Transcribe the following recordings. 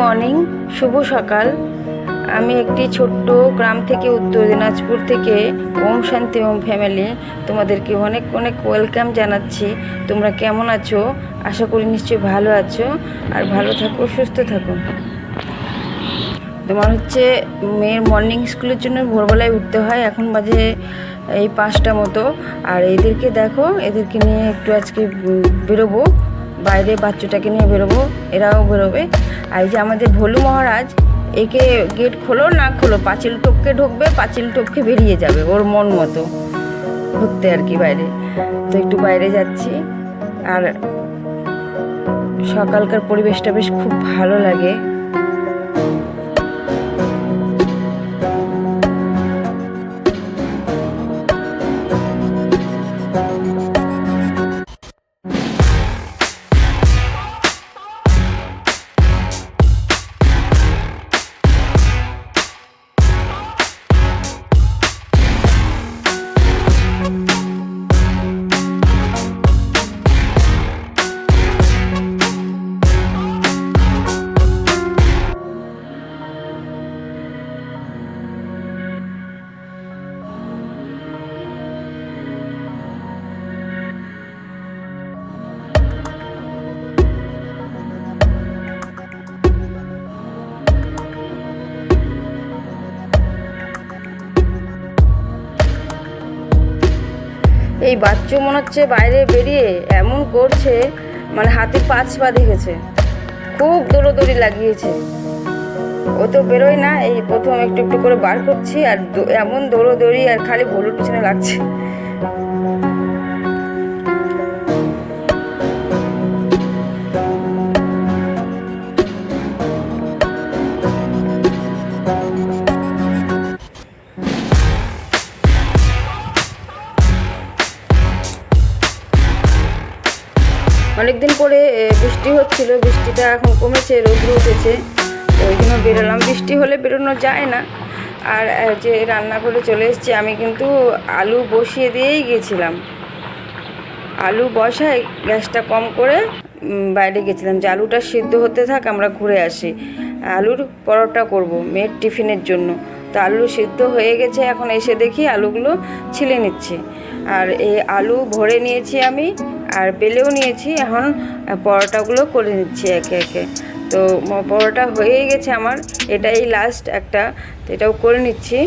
Morning শুভ সকাল। আমি একটি ছোট্ট গ্রাম থেকে উত্তর দিনাজপুর থেকে ওম শান্তি ওম ফ্যামিলি তোমাদেরকে অনেক অনেক ওয়েলকাম জানাচ্ছি। তোমরা কেমন আছো? আশা করি নিশ্চয়ই ভালো আছো। আর ভালো থাকো, সুস্থ থাকো। তোমার হচ্ছে মেয়ের মর্নিং স্কুলের জন্য ভোরবেলায় উঠতে হয়, এখন বাজে এই পাঁচটা মতো। আর এদেরকে দেখো, এদেরকে নিয়ে একটু আজকে বেরোবো। বাইরে বাচ্চাটাকে নিয়ে বেরোবো, এরাও বেরোবে। আর যে আমাদের ভোলু মহারাজ, একে গেট খোলো না খোলো, পাঁচিল টপকে ঢুকবে, পাঁচিল টপকে বেরিয়ে যাবে, ওর মন মতো। ঘুরতে আর কি বাইরে। তো একটু বাইরে যাচ্ছি। আর সকালকার পরিবেশটা বেশ খুব ভালো লাগে। এই বাচ্চু মনে হচ্ছে বাইরে বেরিয়ে এমন করছে মানে হাতে পাঁচ পা দেখেছে। খুব দৌড়োদৌড়ি লাগিয়েছে। ও তো বেরোয় না, এই প্রথম একটু একটু করে বার করছি, আর এমন দৌড়োদৌড়ি আর খালি ভলুর পিছনে লাগছে। বৃষ্টি হচ্ছিল, বৃষ্টিটা এখন কমেছে, রোদ্র উঠেছে, তো ওই জন্য বেরোলাম। বৃষ্টি হলে বেরোনো যায় না। আর যে রান্না করে চলে এসেছি, আমি কিন্তু আলু বসিয়ে দিয়েই গেছিলাম। আলু বসায় গ্যাসটা কম করে বাইরে গেছিলাম যে আলুটা সিদ্ধ হতে থাক, আমরা ঘুরে আসি। আলুর পরোটা করব মেয়ের টিফিনের জন্য। তো আলু সিদ্ধ হয়ে গেছে, এখন এসে দেখি আলুগুলো ছিলে নিচ্ছি। আর এই আলু ভরে নিয়েছি আমি, আর বেলেও নিয়েছি। এখন পরোটাগুলো করে নিচ্ছি একে একে। তো পরোটা হয়েই গেছে আমার। এটাই লাস্ট একটা। তো এটাও করে নিচ্ছি।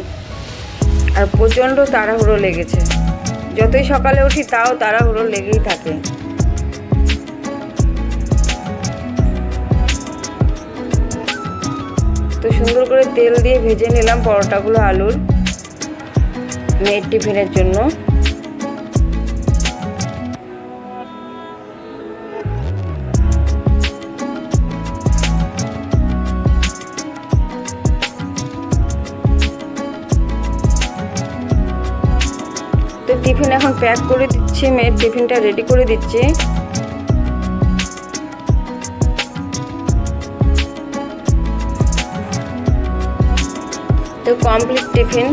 আর প্রচণ্ড তাড়াহুড়ো লেগেছে। যতই সকালে উঠি তাও তাড়াহুড়ো লেগেই থাকে। তো সুন্দর করে তেল দিয়ে ভেজে নিলাম পরোটাগুলো, আলুর। মেয়ের টিফিনের জন্য। টিফিন এখন প্যাক করে দিচ্ছি, মেয়ের টিফিনটা রেডি করে দিচ্ছি। তো কমপ্লিট টিফিন।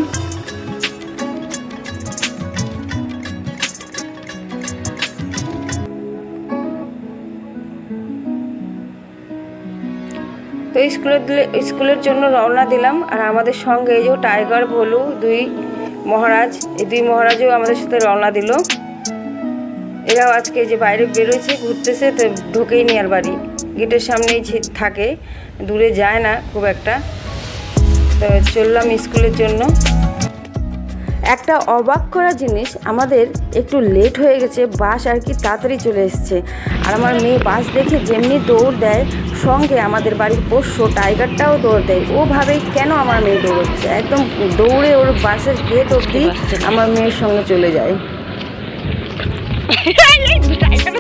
তো স্কুলের স্কুলের জন্য রওনা দিলাম, আর আমাদের সঙ্গে এই যে টাইগার ভলু দুই মহারাজ, এই দুই মহারাজও আমাদের সাথে রওনা দিল। এরাও আজকে যে বাইরে বেরোয়ছে, ঘুরতেছে, তো ঢোকেই নি আর বাড়ি। গেটের সামনেই থাকে, দূরে যায় না খুব একটা। তো চললাম স্কুলের জন্য। একটা অবাক করা জিনিস, আমাদের একটু লেট হয়ে গেছে, বাস আর কি তাড়াতাড়ি চলে এসছে। আর আমার মেয়ে বাস দেখে যেমনি দৌড় দেয়, সঙ্গে আমাদের বাড়ির পোষ্য টাইগারটাও দৌড় দেয়। ও ভাবে কেন আমার মেয়ে দৌড়চ্ছে? একদম দৌড়ে ওর বাসের গেট অবধি আমার মেয়ের সঙ্গে চলে যায়। আসে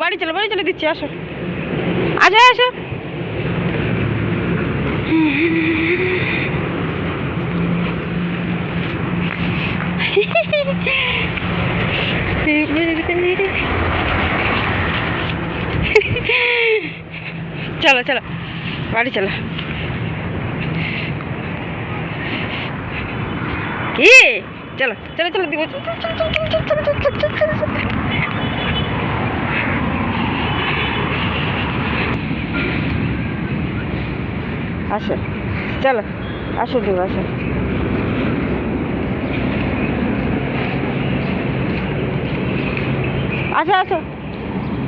বাড়ি চলো বাড়ি চলে দিচ্ছি আসো আসো আসো চলো চলো বাড়ি চলো কি চলো চলো চলো দিব চলো, চলো, চলো, চলো, চলো, চলো, চলো, চলো, চলো, চলো, চলো। আসো চলো আসো দিব আসো আসো আসো।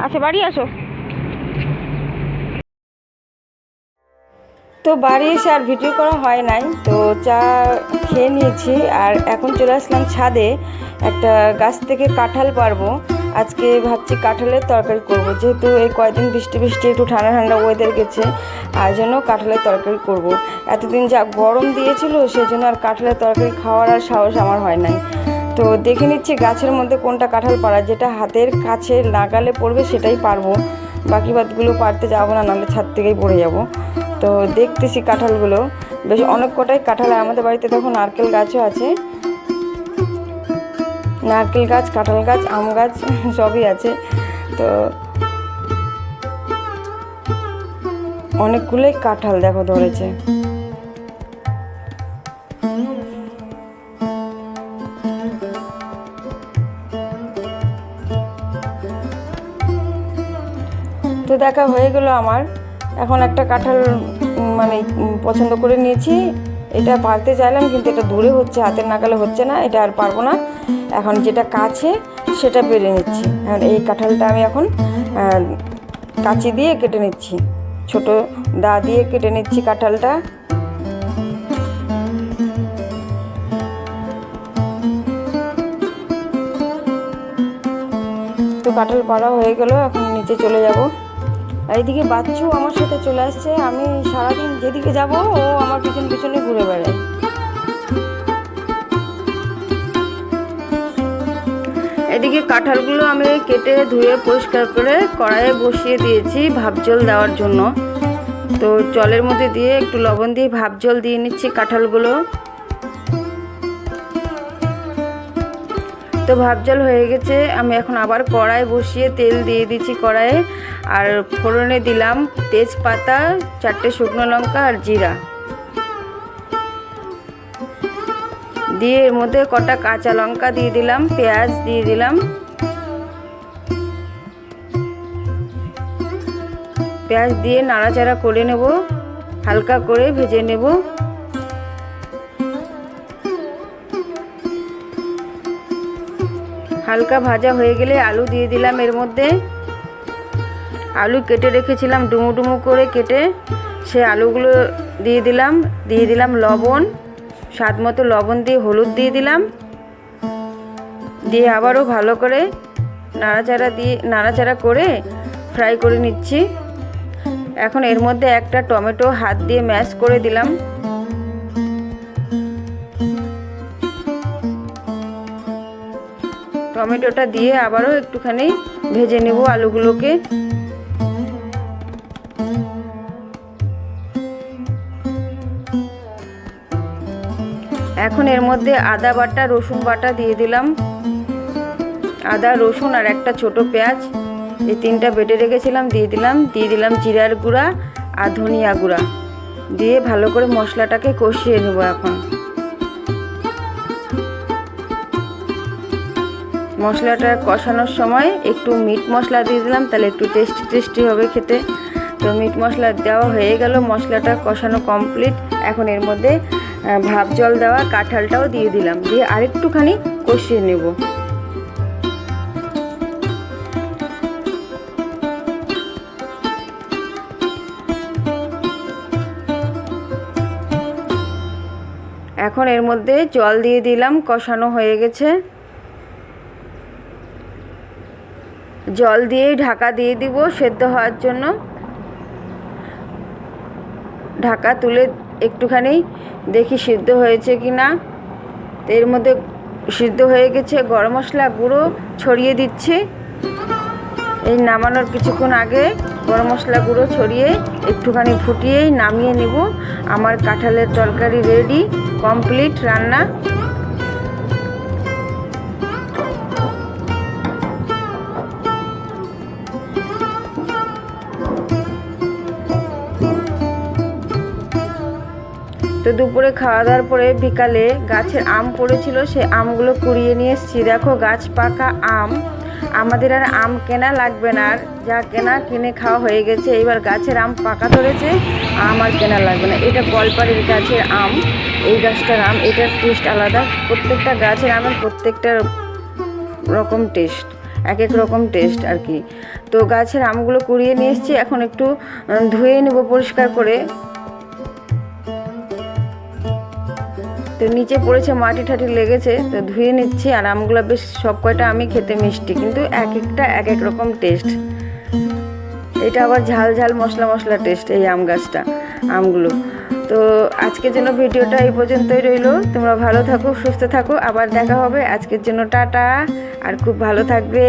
আসো, বাড়ি আসো। তো বাড়ি এসে আর ভিডিও করা হয় নাই, তো চা খেয়ে নিয়েছি। আর এখন চলে আসলাম ছাদে, একটা গাছ থেকে কাঁঠাল পারব আজকে ভাবছি কাঁঠালের তরকারি করব। যেহেতু এই কয়েকদিন বৃষ্টি বৃষ্টি, একটু ঠান্ডা ঠান্ডা ওয়েদার গেছে আর জন্য কাঁঠালের তরকারি করব। এতদিন যা গরম দিয়েছিল সেই জন্য আর কাঁঠালের তরকারি খাওয়ার আর সাহস আমার হয় নাই। তো দেখে নিচ্ছি গাছের মধ্যে কোনটা কাঁঠাল পাড়া, যেটা হাতের কাছে লাগালে পড়বে সেটাই পারব। বাকি বাদগুলো পারতে যাব না, নাহলে ছাদ থেকেই পড়ে যাব। তো দেখতেছি কাঁঠালগুলো। বেশ অনেক কটাই কাঁঠাল আমাদের বাড়িতে তখন নারকেল গাছও আছে। নারকেল গাছ, কাঁঠাল গাছ, আম গাছ, সবই আছে। তো অনেকগুলোই কাঁঠাল দেখো ধরেছে। তো দেখা হয়ে গেল আমার। এখন একটা কাঁঠাল মানে পছন্দ করে নিয়েছি। এটা পারতে চাইলাম, কিন্তু এটা দূরে হচ্ছে, হাতের নাগালে হচ্ছে না, এটা আর পারব না। এখন যেটা কাছে, সেটা পেরে নিচ্ছি। এখন এই কাঁঠালটা আমি এখন কাঁচি দিয়ে কেটে নিচ্ছি। ছোট দা দিয়ে কেটে নিচ্ছি কাঁঠালটা। তো কাঁঠাল পাড়া হয়ে গেল, এখন নিচে চলে যাব। এইদিকে বাচ্চু আমার সাথে চলে আসছে, আমি সারাদিন যেদিকে যাব, ও আমার পিছন পিছনে ঘুরে বেড়ায়। এদিকে কাঁঠালগুলো আমি কেটে ধুয়ে পরিষ্কার করে কড়াইয়ে বসিয়ে দিয়েছি ভাপ জল দেওয়ার জন্য। তো জলের মধ্যে দিয়ে একটু লবণ দিয়ে ভাপ জল দিয়ে নিচ্ছি কাঁঠালগুলো। তো ভাপ জল হয়ে গেছে। আমি এখন আবার কড়াই বসিয়ে তেল দিয়ে দিচ্ছি কড়াইয়ে। আর ফোড়নে দিলাম তেজপাতা, চারটে শুকনো লঙ্কা আর জিরা। দিয়ে এর মধ্যে কটা কাঁচা লঙ্কা দিয়ে দিলাম, পেঁয়াজ দিয়ে দিলাম। পেঁয়াজ দিয়ে নাড়াচাড়া করে নেব, হালকা করে ভেজে নেব। হালকা ভাজা হয়ে গেলে আলু দিয়ে দিলাম এর মধ্যে। আলু কেটে রেখেছিলাম, ডুমু ডুমু করে কেটে সে আলুগুলো দিয়ে দিলাম দিয়ে দিলাম লবণ, স্বাদ মতো লবণ দিয়ে হলুদ দিয়ে দিলাম। দিয়ে আবারও ভালো করে নাড়াচাড়া দিয়ে, নাড়াচাড়া করে ফ্রাই করে নিচ্ছি। এখন এর মধ্যে একটা টমেটো হাত দিয়ে ম্যাশ করে দিলাম। টমেটোটা দিয়ে আবারও একটুখানি ভেজে নেব আলুগুলোকে। এখন এর মধ্যে আদা বাটা, রসুন বাটা দিয়ে দিলাম। আদা, রসুন আর একটা ছোট পেঁয়াজ, এই তিনটা বেটে রেখেছিলাম, দিয়ে দিলাম। দিয়ে দিলাম জিরার গুঁড়া আর ধনিয়া গুঁড়া। দিয়ে ভালো করে মশলাটাকে কষিয়ে নেব এখন। মশলাটা কষানোর সময় একটু মিট মশলা দিয়ে দিলাম, তাহলে একটু টেস্টি টেস্টি হবে খেতে। তো মিট মশলা দেওয়া হয়ে গেল, মশলাটা কষানো কমপ্লিট এখন এর মধ্যে ভাপ জল দেওয়া কাঁঠালটাও দিয়ে দিলাম, দিয়ে আরেকটুখানি কষিয়ে নেব। এখন এর মধ্যে জল দিয়ে দিলাম, কষানো হয়ে গেছে। জল দিয়েই ঢাকা দিয়ে দিব সেদ্ধ হওয়ার জন্য। ঢাকা তুলে একটুখানি দেখি সিদ্ধ হয়েছে কি না এর মধ্যে সিদ্ধ হয়ে গেছে গরম মশলা গুঁড়ো ছড়িয়ে দিচ্ছি। এই নামানোর কিছুক্ষণ আগে গরম মশলা গুঁড়ো ছড়িয়ে একটুখানি ফুটিয়েই নামিয়ে নিব। আমার কাঁঠালের তরকারি রেডি কমপ্লিট রান্না। তো দুপুরে খাওয়া দাওয়ার পরে বিকালে গাছের আম পড়েছিল, সে আমগুলো কুড়িয়ে নিয়ে এসেছি। দেখো, গাছ পাকা আম। আমাদের আর আম কেনা লাগবে না, আর যা কেনা কিনে খাওয়া হয়ে গেছে। এবার গাছের আম পাকা ধরেছে, আম আর কেনা লাগবে না। এটা কলপাড়ির গাছের আম, এই গাছটার আম, এটার টেস্ট আলাদা। প্রত্যেকটা গাছের আমের প্রত্যেকটা রকম টেস্ট এক এক রকম টেস্ট আর কি। তো গাছের আমগুলো কুড়িয়ে নিয়ে এসেছি, এখন একটু ধুয়ে নেব পরিষ্কার করে। তো নিচে পড়েছে, মাটি ঠাটি লেগেছে, তো ধুয়ে নিচ্ছি আর আমগুলো বেশ সব কয়টা আমি খেতে মিষ্টি, কিন্তু এক একটা, এক এক রকম টেস্ট এটা আবার ঝাল ঝাল মশলা মশলা টেস্ট এই আম গাছটা, আমগুলো। তো আজকের জন্য ভিডিওটা এই পর্যন্তই রইল। তোমরা ভালো থাকো, সুস্থ থাকো। আবার দেখা হবে। আজকের জন্য টাটা। আর খুব ভালো থাকবে।